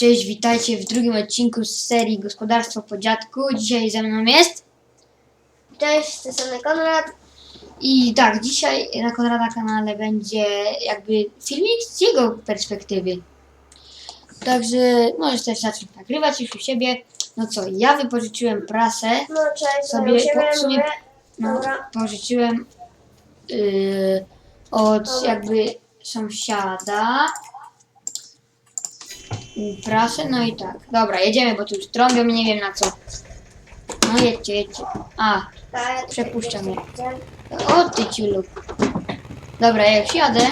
Cześć, witajcie w drugim odcinku z serii Gospodarstwo po dziadku. Dzisiaj ze mną jest Cześć, z tej strony Konrad. i tak, dzisiaj na Konrada kanale będzie jakby filmik z jego perspektywy. Także możesz też zacząć nagrywać już u siebie. No co, ja wypożyczyłem prasę, No cześć, Sobie siebie po- w sumie- mówię. no Dobra. pożyczyłem yy, od Dobra. jakby sąsiada prasę, no i tak. Dobra, jedziemy, bo tu już trąbią i nie wiem na co. No jedźcie, jedźcie. A, Przepuszczam je. o ty ciulu. Dobra, ja już jadę.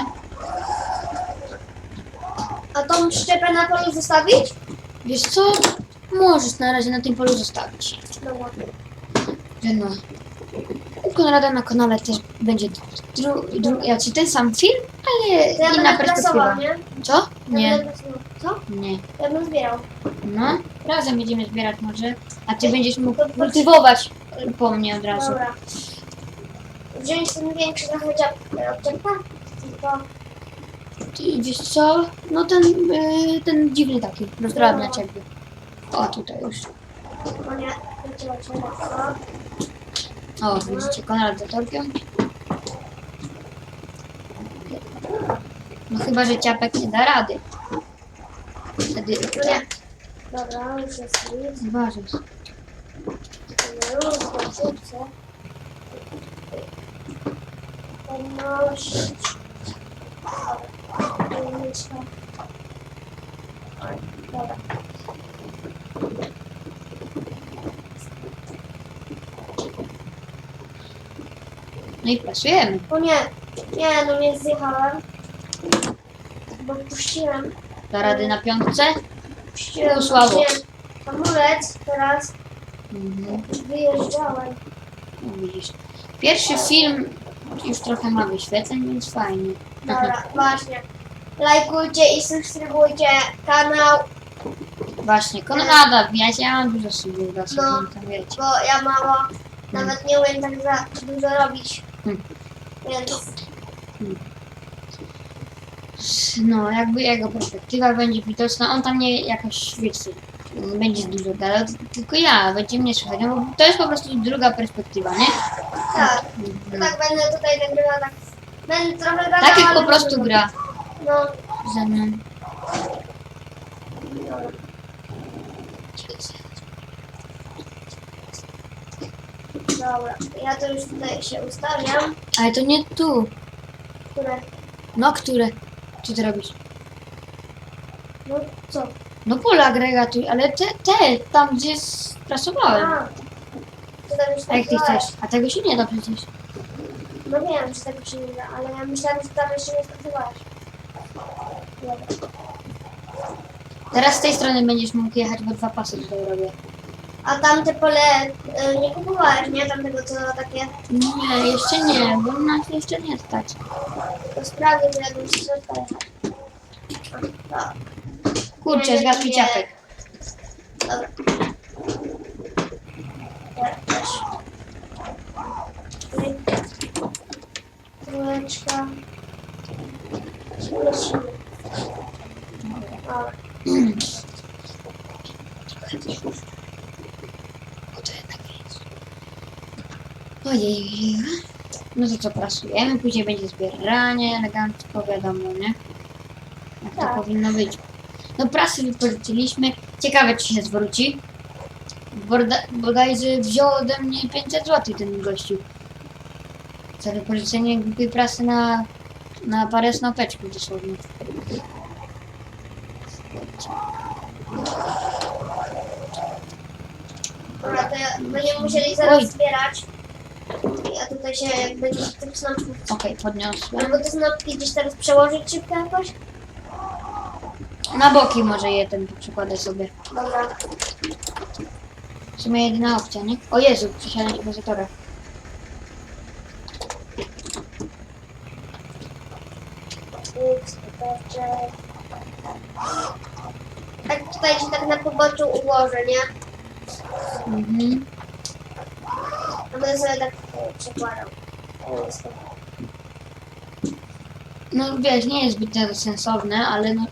A tą szczepę na polu zostawić? Wiesz co? Możesz na razie na tym polu zostawić. Dobra. Że no. U Konrada na kanale też będzie dru, dru, znaczy ten sam film, ale To ja inna będę perspektywa. nie? Co? Ja Nie, będę. Co? nie. Ja bym zbierał. No, razem będziemy zbierać może, a ty będziesz mógł To- to- kultywować po mnie od razu. Dobra. Wziąć ten większy trochę dziab... obciągka? Tylko... Ty, wiesz co? No ten, y, ten dziwny taki, rozdrabniacz No. jakby. O, tutaj już. No nie, wyciąć się lekko. O, widzicie, Konrad za torkiem. No chyba, że ciapek nie da rady. Wtedy, nie. Dobra, już jest nic. Uważaj. Już, dobrze. Podnosić. Dobra. No i pracujemy. O nie, nie, no nie zjechałem. Bo puściłem, Da rady na piątce? puściłem, No, słabo. puściłem hamulec, teraz Mhm. wyjeżdżałem. No widzisz. Pierwszy film już trochę ma wyświetleń, więc fajnie. Dobra, właśnie. Lajkujcie i subskrybujcie kanał, Właśnie, Konrada, wbijajcie, ja mam dużo subów dla No. wiecie. bo ja mało, nawet nie umiem tak za dużo robić. No, jakby jego perspektywa będzie widoczna, on tam nie jakoś, wiecie, będzie dużo gadał, tylko ja, będzie mnie słychać, no bo to jest po prostu druga perspektywa, nie? tak, No. tak będę tutaj nagrywał tak. Będę trochę gadał, Tak jak po prostu gra No, ze mną. dobra. Dobra, ja to już tutaj się ustawiam. Ale to nie tu. Które, No, które? Co ty robisz? no co? No pole agregatuj, ale te, te, tam gdzie sprasowałem. A, to tam już A jak ty tak chcesz? A tego się nie da przecież. No wiem, że tego się nie da, ale ja myślałam, że tam jeszcze nie skończyłaś. Dobra. Teraz z tej strony będziesz mógł jechać, bo dwa pasy tutaj robię. A tamte pole y, nie kupowałeś, nie? Tamtego co takie, Nie, jeszcze nie, bo nas jeszcze nie stać. to sprawdzę, że jakbyś się. Tak, Kurczę, Nie, zgasł mi ciapek. dobra. Ja też. Trójeczka. Lecimy. Dobra. O, to jednak jest. Ojej. No to co, prasujemy, później będzie zbieranie, elegancko, wiadomo, nie? Jak to Tak. powinno być. No prasy wypożyczyliśmy. Ciekawe, czy się zwróci. Borda- Bodajże wziął ode mnie 500 zł ten gościu. Za wypożyczenie głupiej prasy na, na parę snopeczków dosłownie. Dobra, to będziemy musieli zaraz Oj. zbierać. Ja tutaj się jak będzie tych snopków. Okej, podniosłem. Albo te snopki gdzieś teraz przełożyć szybko jakoś? Na boki może jeden przykładę sobie. Dobra. W sumie jedyna opcja, nie? O Jezu, przesiadać bez zatora. X, Tak tutaj się tak na poboczu ułożę, nie? Mhm. A będę sobie tak e, przekładał. To. No wiesz, nie jest zbyt sensowne, ale no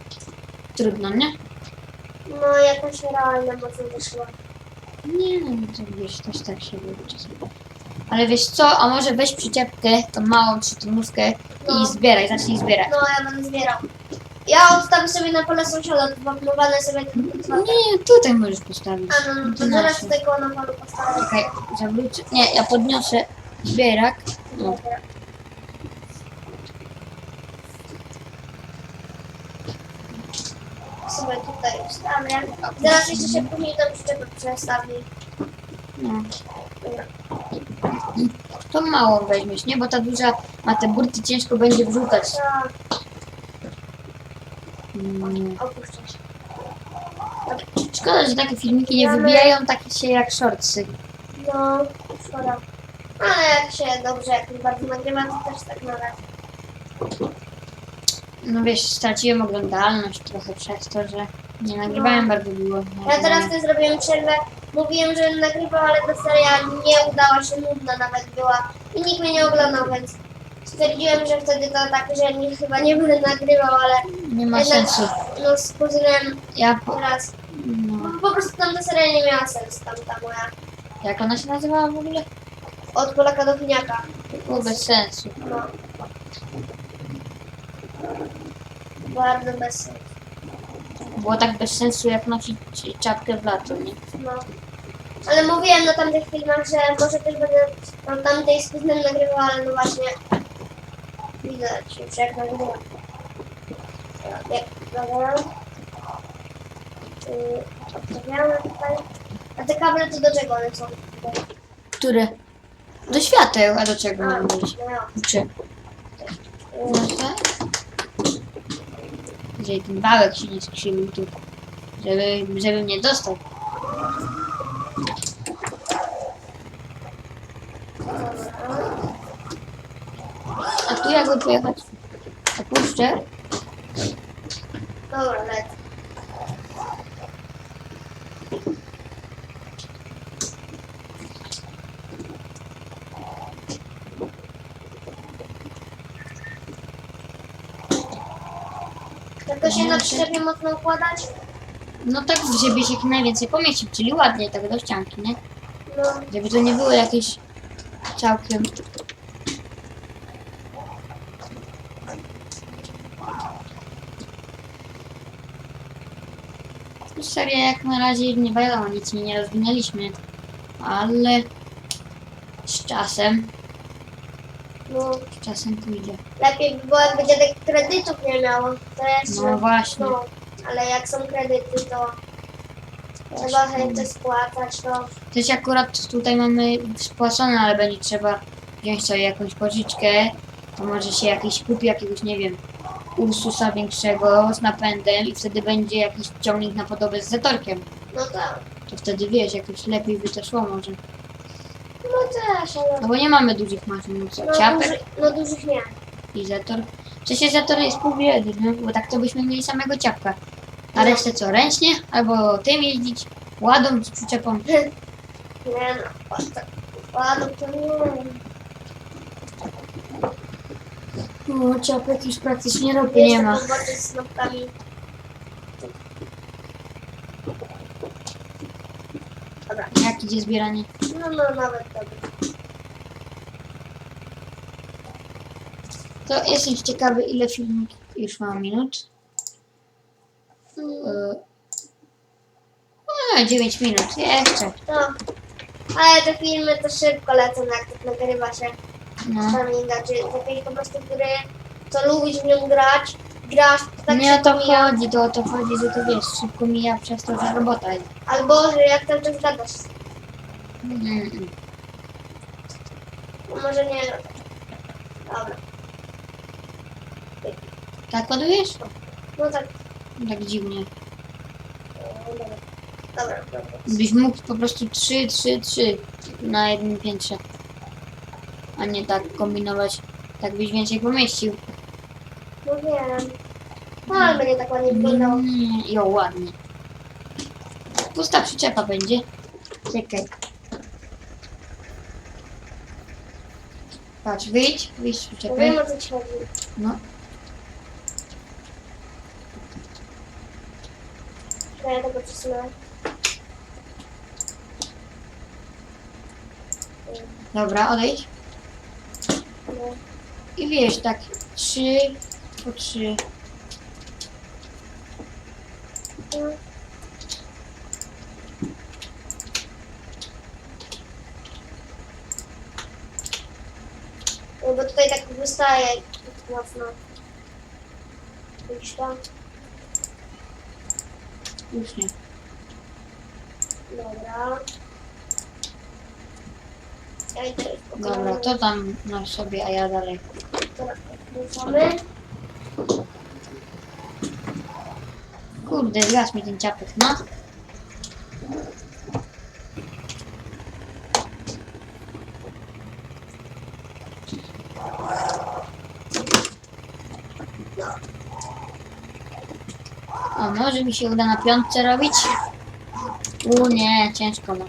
trudno, nie? No jakaś realna mocno wyszła. Nie, no to wiesz, też tak się robi czasem. Ale wiesz co, a może weź przyczepkę, tą małą trzytonówkę No. i zbieraj, zacznij zbierać. No ja będę zbierał. Ja odstawię sobie na pole sąsiada, wapnowane sobie ten No nie, tutaj możesz postawić. A no, no to zaraz koło na polu postawię. Czekaj, zawrócę. Nie, ja podniosę zbierak. No. Sobie tutaj ustawię. Zaraz jeszcze się później do przyczepy przestawi. no. Dobra. To małą weźmiesz, nie? Bo ta duża ma te burty, ciężko będzie wrzucać. Tak, Mm. Szkoda, że takie filmiki nie wybijają takie się jak shortsy. No, szkoda. Ale jak się dobrze, jak mi bardzo nagrywa, to też tak nawet. No wiesz, straciłem oglądalność trochę przez to, że nie nagrywałem No. bardzo długo. Ja teraz też zrobiłem przerwę. Mówiłem, że nagrywam, ale ta seria nie udała się, nudna nawet była. I nikt mnie nie oglądał, więc stwierdziłem, że wtedy to tak, że nie, chyba nie będę nagrywał, ale Nie ma jednak sensu. no, z kuzynem Ja po, teraz. No, Po prostu tamta seria nie miała sensu, tamta moja. jak ona się nazywała w ogóle? Od Polaka do Piniaka. To było bez sensu. No. Bardzo bez sensu. Było tak bez sensu jak nosić czapkę w lato, nie? No. Ale mówiłem na tamtych filmach, że może też będę na tamtej z kuzynem nagrywał, ale no właśnie widać już jak nagrywam. Jak dobra. Yy, tutaj. A te kable to do czego one są? Które? Do świateł, a do czego mam mówić? no. Czy? Yy, Może? Gdzie ten wałek się nie skrzywił tu. Żeby, żeby mnie dostał. A tu jakby pojechać? Opuszczę. Dobra, lecę. Tylko się na przyczepie mocno układać? No tak, żeby się jak najwięcej pomieścił, czyli ładnie, tak do ścianki, nie? No, Żeby to nie było jakieś całkiem... No Seria jak na razie nie wiadomo, nic mi nie rozwinęliśmy, ale z czasem, no, z czasem pójdzie. lepiej by było jakby dziadek kredytów nie miał. To jeszcze, No właśnie, no, ale jak są kredyty, to trzeba chętnie spłacać, to też akurat tutaj mamy spłacone, ale będzie trzeba wziąć sobie jakąś pożyczkę, to może się jakiś kupi jakiegoś, nie wiem, Ursusa większego z napędem i wtedy będzie jakiś ciągnik na podobę z zatorkiem. no tak. To wtedy wiesz, jakoś lepiej by to szło może. No też, ale... No bo nie mamy dużych maszyn, no co, No, ciapek duży, no dużych nie. i zator. Przecież zator jest pół biedy, no bo tak to byśmy mieli samego ciapka. A No. resztę co, ręcznie? Albo tym jeździć, ładą z przyczepą. Nie no, ładno to nie. No ciapek już praktycznie ropy nie ma. Z. Dobra, Jak idzie zbieranie? no, no nawet dobra. To jestem ciekawy ile filmik już mam minut. Mm, A, 9 minut, jeszcze. No, ale te filmy to szybko lecą, jak tak nagrywa się No. Farminga, czy jakieś po prostu gry, co lubisz w nią grać, grasz, tak Nie o to mija. chodzi, to o to chodzi, że to wiesz, szybko mija przez to, że robota jest. Albo, że jak cały czas gadasz. Mm. Może nie, dobra. Tak ładujesz? No tak, Tak dziwnie. no, dobra. Dobra, dobra. Byś mógł po prostu 3, 3, 3 na jednym piętrze. A nie tak kombinować. Tak byś więcej pomieścił. No wiem. No, ale będzie tak ładnie wyglądało. Mm, jo, ładnie. Pusta przyczepa będzie. Czekaj. Patrz, wyjdź, wyjdź z No przyczepy. wiem o co ci chodzi. No, No ja tego przesunę. Dobra, odejdź. I wiesz, tak trzy po trzy. No. Bo tutaj tak wystaje mocno. Gdzieś tam. Już nie. Dobra. Ja idę spokojnie. Dobra, to tam na sobie, a ja dalej. Wrzucamy. Kurde, zgasł mi ten ciapek, no. O, może mi się uda na piątce robić? U nie, ciężko no.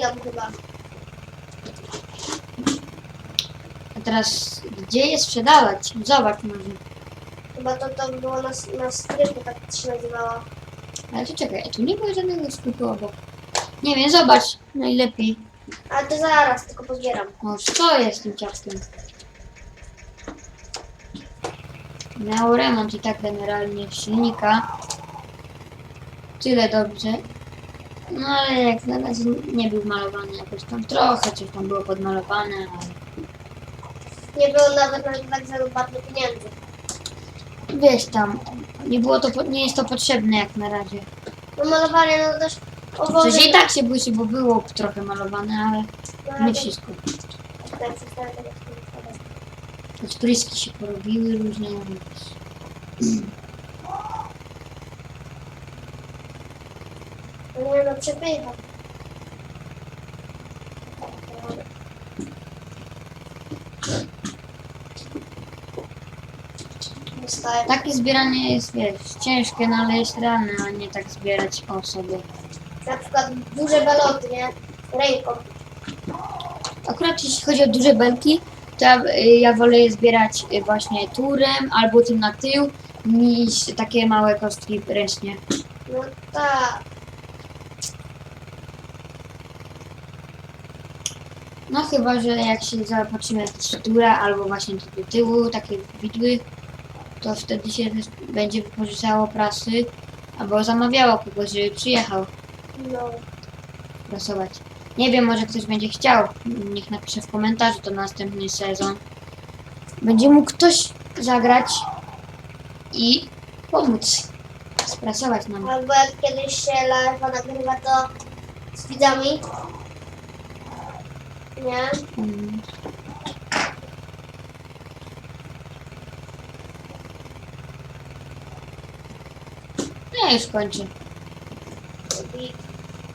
Wejdą chyba. A teraz, gdzie je sprzedawać? Zobacz może. Chyba to, to było na, na strychu, tak się nazywało. Ale to czekaj, a tu nie było żadnego sklepu obok. Nie wiem, zobacz, najlepiej. Ale to zaraz, tylko pozbieram. O, co jest tym ciastkiem? Miał remont i tak generalnie silnika. Tyle dobrze. No ale jak na razie nie był malowany jakoś tam trochę, coś tam było podmalowane, ale Nie było nawet na tak za bardzo pieniędzy. wiesz tam, nie było to, po- nie jest to potrzebne jak na razie. No malowanie no też owoce. Przecież i tak się błysi, bo było trochę malowane, ale no, nie wszystko. Tak. Odpryski się porobiły różne, więc... nie no, przepycha. Dostaję. Takie zbieranie jest, wiesz, ciężkie, no ale jest realne, a nie tak zbierać o sobie. Na przykład duże baloty, nie? Ręką. Akurat jeśli chodzi o duże belki, to ja, ja wolę je zbierać y, właśnie turem albo tym na tył, niż takie małe kostki ręcznie. No tak. No chyba, że jak się zapatrzymy na tura albo właśnie do tyłu, takie widły, to wtedy się będzie wypożyczało prasy albo zamawiało kogoś, żeby przyjechał No. prasować. Nie wiem, może ktoś będzie chciał. Niech napisze w komentarzu to następny sezon. Będzie mógł ktoś zagrać i pomóc sprasować nam. Albo jak kiedyś się live'a nagrywa, to z widzami. Nie? Mm. Ja już kończę. I,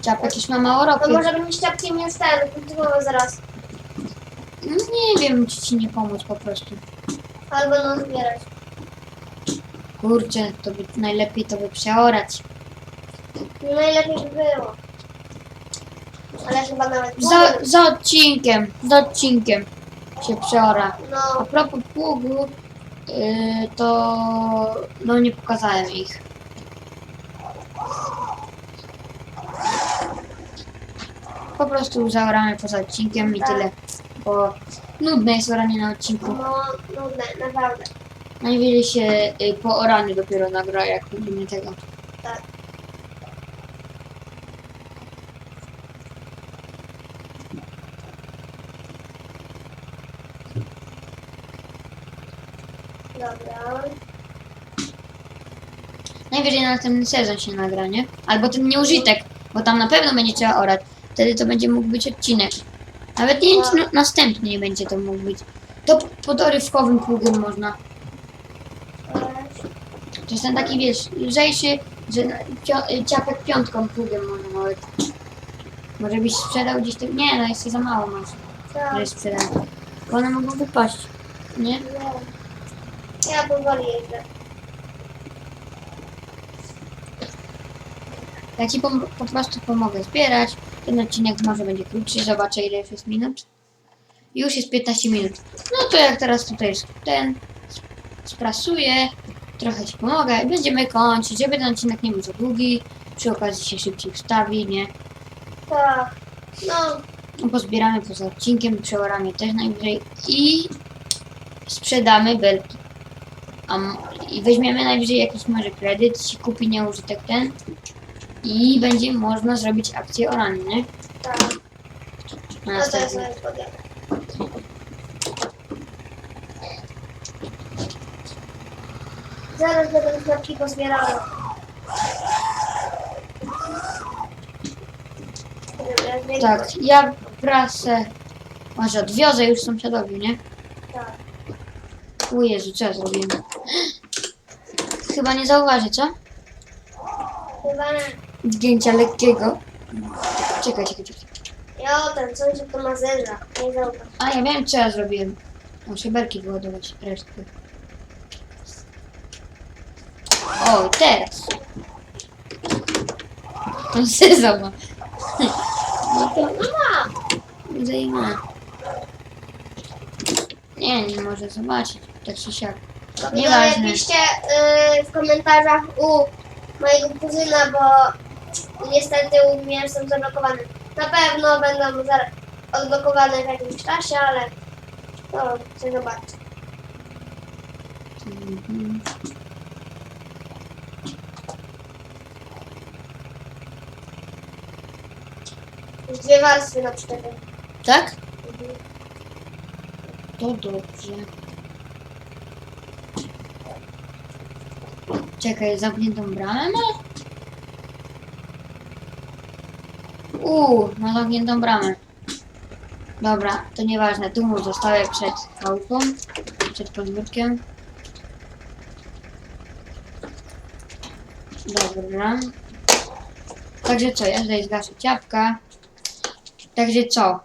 Ciapek już ma mało no ropy. może będzie ściapkiem nie ten, kultywował zaraz. No nie wiem, czy ci nie pomóc po prostu. Albo no zbierać. Kurczę, to by najlepiej to by przeorać. No najlepiej by było. Ale chyba nawet Za, za odcinkiem, za odcinkiem się przeora. A No, propos pługu, yy, to no nie pokazałem ich. Po prostu zaoramy poza odcinkiem i tyle, bo nudne jest oranie na odcinku. no, nudne, naprawdę. Najwyżej się y, po oraniu dopiero nagra, jak robimy tego. Tak. Dobra. Najwyżej na następny sezon się nagra, nie? Albo ten nieużytek, bo tam na pewno będzie trzeba orać. Wtedy to będzie mógł być odcinek. Nawet nie wiem, czy na- następny nie będzie to mógł być. To p- podorywkowym pługiem można. Ale To jest ten taki, wiesz, lżejszy, że na- pio- y, ciapek piątką pługiem można nawet. Może byś sprzedał gdzieś tak. Nie, no jeszcze za mało masz, tak, żeby sprzedać. Bo one mogą wypaść, nie? nie. Ja powoli jeżdżę. Ja ci pom- po prostu pomogę zbierać. Ten odcinek może będzie krótszy, zobaczę ile już jest minut. Już jest 15 minut. No to jak teraz tutaj jest ten, sprasuję, trochę ci pomogę i będziemy kończyć, żeby ten odcinek nie był za długi. Przy okazji się szybciej wstawi, nie? Tak. No, No, Pozbieramy poza odcinkiem, przeoramy też najwyżej i sprzedamy belki. A, I weźmiemy najwyżej jakiś może kredyt, się kupi nieużytek ten i będzie można zrobić akcję orania, nie? tak. Na No to następny. sobie podjadę. Zaraz będę knopki pozbierała. Tak, ja prasę może odwiozę już sąsiadowi, nie? Tak. O Jezu, co ja zrobiłem? Chyba nie zauważy, co? Chyba nie. Zdjęcia lekkiego. Czekaj, czekaj, czekaj. Jo, ten sąsiad to ma zerza. Nie zauważ. A ja wiem, co ja zrobiłem. Muszę berki wyładować resztkę. O, teraz. On sezam ma. No to No ma. zajmę. Nie, nie może zobaczyć. Tak czy siak. Nieważne. widzowie, piszcie y, w komentarzach u mojego kuzyna, bo niestety u mnie są zablokowane. Na pewno będą odblokowane w jakimś czasie, ale to chcę zobaczyć. Mhm. Już dwie warstwy na przykład. Tak? Mhm. To dobrze. Czekaj, zamkniętą bramę ma? Uuu, ma zamkniętą bramę. Dobra, to nieważne. Tu mu zostawię przed chałupą, przed podwórkiem. Dobra. Także co, ja tutaj zgaszę ciapka. Także co?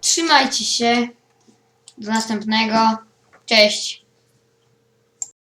Trzymajcie się. Do następnego. Cześć.